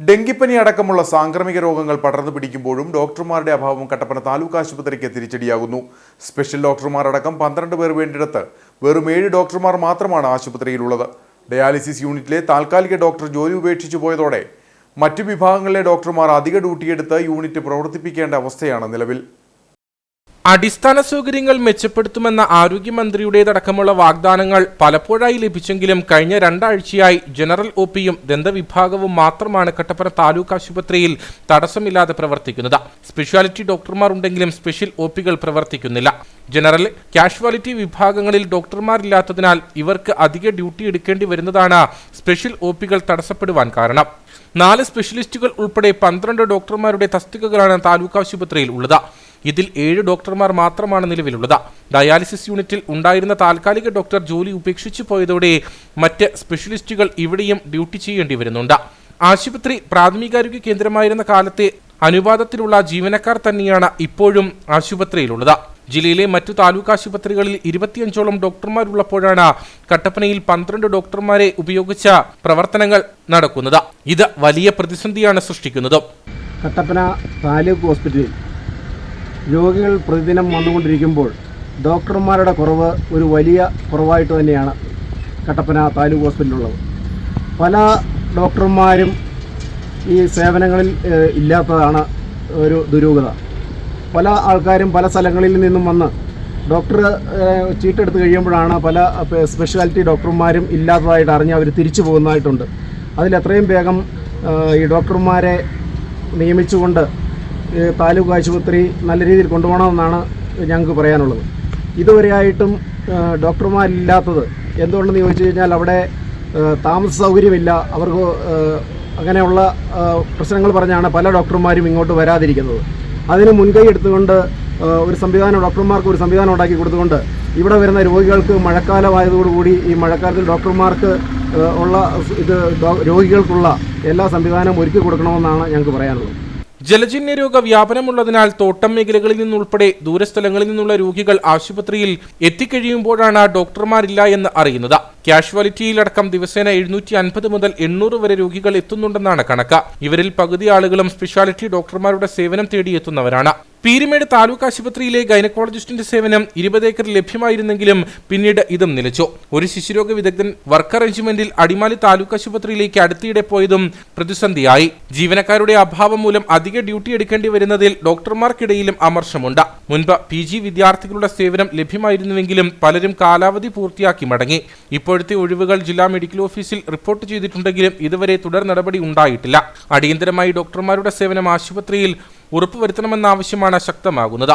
ഡെങ്കിപ്പനി അടക്കമുള്ള സാംക്രമിക രോഗങ്ങൾ പടർന്നു പിടിക്കുമ്പോഴും ഡോക്ടർമാരുടെ അഭാവം കട്ടപ്പന താലൂക്ക് ആശുപത്രിക്ക് തിരിച്ചടിയാകുന്നു. സ്പെഷ്യൽ ഡോക്ടർമാർ അടക്കം പന്ത്രണ്ട് പേർ വേണ്ടിയിടത്ത് വെറും ഏഴ് ഡോക്ടർമാർ മാത്രമാണ് ആശുപത്രിയിലുള്ളത്. ഡയാലിസിസ് യൂണിറ്റിലെ താൽക്കാലിക ഡോക്ടർ ജോലി ഉപേക്ഷിച്ചു പോയതോടെ മറ്റു വിഭാഗങ്ങളിലെ ഡോക്ടർമാർ അധിക ഡ്യൂട്ടിയെടുത്ത് യൂണിറ്റ് പ്രവർത്തിപ്പിക്കേണ്ട അവസ്ഥയാണ് നിലവിൽ. അടിസ്ഥാന സൗകര്യങ്ങൾ മെച്ചപ്പെടുത്തുമെന്ന ആരോഗ്യമന്ത്രിയുടേതടക്കമുള്ള വാഗ്ദാനങ്ങൾ പലപ്പോഴായി ലഭിച്ചെങ്കിലും കഴിഞ്ഞ രണ്ടാഴ്ചയായി ജനറൽ ഒ പിയും ദന്തവിഭാഗവും മാത്രമാണ് കട്ടപ്പന താലൂക്ക് ആശുപത്രിയിൽ തടസ്സമില്ലാതെ പ്രവർത്തിക്കുന്നത്. സ്പെഷ്യാലിറ്റി ഡോക്ടർമാർ ഉണ്ടെങ്കിലും സ്പെഷ്യൽ ഒ പികൾ പ്രവർത്തിക്കുന്നില്ല. ജനറൽ കാഷ്വാലിറ്റി വിഭാഗങ്ങളിൽ ഡോക്ടർമാരില്ലാത്തതിനാൽ ഇവർക്ക് അധിക ഡ്യൂട്ടി എടുക്കേണ്ടി വരുന്നതാണ് സ്പെഷ്യൽ ഒ പികൾ തടസ്സപ്പെടുവാൻ കാരണം. നാല് സ്പെഷ്യലിസ്റ്റുകൾ ഉൾപ്പെടെ പന്ത്രണ്ട് ഡോക്ടർമാരുടെ തസ്തികകളാണ് താലൂക്ക് ആശുപത്രിയിൽ ഉള്ളത്. ഇതിൽ ഏഴ് ഡോക്ടർമാർ മാത്രമാണ് നിലവിലുള്ളത്. ഡയാലിസിസ് യൂണിറ്റിൽ ഉണ്ടായിരുന്ന താൽക്കാലിക ഡോക്ടർ ജോലി ഉപേക്ഷിച്ചു പോയതോടെ മറ്റ് സ്പെഷ്യലിസ്റ്റുകൾ ഇവിടെയും ഡ്യൂട്ടി ചെയ്യേണ്ടി വരുന്നുണ്ട്. ആശുപത്രി പ്രാഥമികാരോഗ്യ കേന്ദ്രമായിരുന്ന കാലത്തെ അനുപാതത്തിലുള്ള ജീവനക്കാർ തന്നെയാണ് ഇപ്പോഴും ആശുപത്രിയിലുള്ളത്. ജില്ലയിലെ മറ്റു താലൂക്ക് ആശുപത്രികളിൽ ഇരുപത്തിയഞ്ചോളം ഡോക്ടർമാരുള്ളപ്പോഴാണ് കട്ടപ്പനയിൽ പന്ത്രണ്ട് ഡോക്ടർമാരെ ഉപയോഗിച്ച പ്രവർത്തനങ്ങൾ നടക്കുന്നത്. ഇത് വലിയ പ്രതിസന്ധിയാണ് സൃഷ്ടിക്കുന്നത്. കട്ടപ്പന താലൂക്ക് ഹോസ്പിറ്റലിൽ രോഗികൾ പ്രതിദിനം വന്നുകൊണ്ടിരിക്കുമ്പോൾ ഡോക്ടർമാരുടെ കുറവ് ഒരു വലിയ കുറവായിട്ട് തന്നെയാണ് കട്ടപ്പന താലൂക്ക് ഹോസ്പിറ്റലിലുള്ളത്. പല ഡോക്ടർമാരും ഈ സേവനങ്ങളിൽ ഇല്ലാത്തതാണ് ഒരു ദുരൂഹത. പല ആൾക്കാരും പല സ്ഥലങ്ങളിൽ നിന്നും വന്ന് ഡോക്ടർ ചീട്ടെടുത്ത് കഴിയുമ്പോഴാണ് പല സ്പെഷ്യാലിറ്റി ഡോക്ടർമാരും ഇല്ലാത്തതായിട്ട് അറിഞ്ഞ് അവർ തിരിച്ചു പോകുന്നതായിട്ടുണ്ട്. അതിലെത്രയും വേഗം ഈ ഡോക്ടർമാരെ നിയമിച്ചുകൊണ്ട് താലൂക്ക് ആശുപത്രി നല്ല രീതിയിൽ കൊണ്ടുപോകണമെന്നാണ് ഞങ്ങൾക്ക് പറയാനുള്ളത്. ഇതുവരെയായിട്ടും ഡോക്ടർമാരില്ലാത്തത് എന്തുകൊണ്ടെന്ന് ചോദിച്ചു കഴിഞ്ഞാൽ അവിടെ താമസ സൗകര്യമില്ല. അവർക്ക് അങ്ങനെയുള്ള പ്രശ്നങ്ങൾ പറഞ്ഞാണ് പല ഡോക്ടർമാരും ഇങ്ങോട്ട് വരാതിരിക്കുന്നത്. അതിന് മുൻകൈ എടുത്തുകൊണ്ട് ഒരു സംവിധാനം ഡോക്ടർമാർക്ക് ഒരു സംവിധാനം ഉണ്ടാക്കി കൊടുത്തുകൊണ്ട് ഇവിടെ വരുന്ന രോഗികൾക്ക് മഴക്കാലമായതോടുകൂടി ഈ മഴക്കാലത്തിൽ ഡോക്ടർമാർക്ക് ഉള്ള ഇത് രോഗികൾക്കുള്ള എല്ലാ സംവിധാനവും ഒരുക്കി കൊടുക്കണമെന്നാണ് ഞങ്ങൾക്ക് പറയാനുള്ളത്. ജലജന്യ രോഗ വ്യാപനമുള്ളതിനാൽ തോട്ടം മേഖലകളിൽ നിന്നുൾപ്പെടെ ദൂരസ്ഥലങ്ങളിൽ നിന്നുള്ള രോഗികൾ ആശുപത്രിയിൽ എത്തിക്കഴിയുമ്പോഴാണ് ഡോക്ടർമാരില്ല എന്ന് അറിയുന്നത്. കാഷ്വാലിറ്റിയിലടക്കം ദിവസേന എഴുന്നൂറ്റി അൻപത് മുതൽ എണ്ണൂറ് വരെ രോഗികൾ എത്തുന്നുണ്ടെന്നാണ് കണക്ക്. ഇവരിൽ പകുതി ആളുകളും സ്പെഷ്യാലിറ്റി ഡോക്ടർമാരുടെ സേവനം തേടിയെത്തുന്നവരാണ്. പീരുമേട് താലൂക്ക് ആശുപത്രിയിലെ ഗൈനക്കോളജിസ്റ്റിന്റെ സേവനം ഇരുപത് ഏക്കർ ലഭ്യമായിരുന്നെങ്കിലും പിന്നീട് ഇതും നിലച്ചു. ഒരു ശിശുരോഗ വിദഗ്ധൻ വർക്ക് അറേഞ്ച്മെന്റിൽ അടിമാലി താലൂക്ക് ആശുപത്രിയിലേക്ക് അടുത്തിടെ പോയതും പ്രതിസന്ധിയായി. ജീവനക്കാരുടെ അഭാവം മൂലം അധിക ഡ്യൂട്ടി എടുക്കേണ്ടി വരുന്നതിൽ ഡോക്ടർമാർക്കിടയിലും അമർഷമുണ്ട്. മുൻപ് പി ജി വിദ്യാർത്ഥികളുടെ സേവനം ലഭ്യമായിരുന്നുവെങ്കിലും പലരും കാലാവധി പൂർത്തിയാക്കി മടങ്ങി. ഇപ്പോഴത്തെ ഒഴിവുകൾ ജില്ലാ മെഡിക്കൽ ഓഫീസിൽ റിപ്പോർട്ട് ചെയ്തിട്ടുണ്ടെങ്കിലും ഇതുവരെ തുടർ നടപടി ഉണ്ടായിട്ടില്ല. അടിയന്തരമായി ഡോക്ടർമാരുടെ സേവനം ആശുപത്രിയിൽ ഉറപ്പുവരുത്തണമെന്ന ആവശ്യമാണ് ശക്തമാകുന്നത്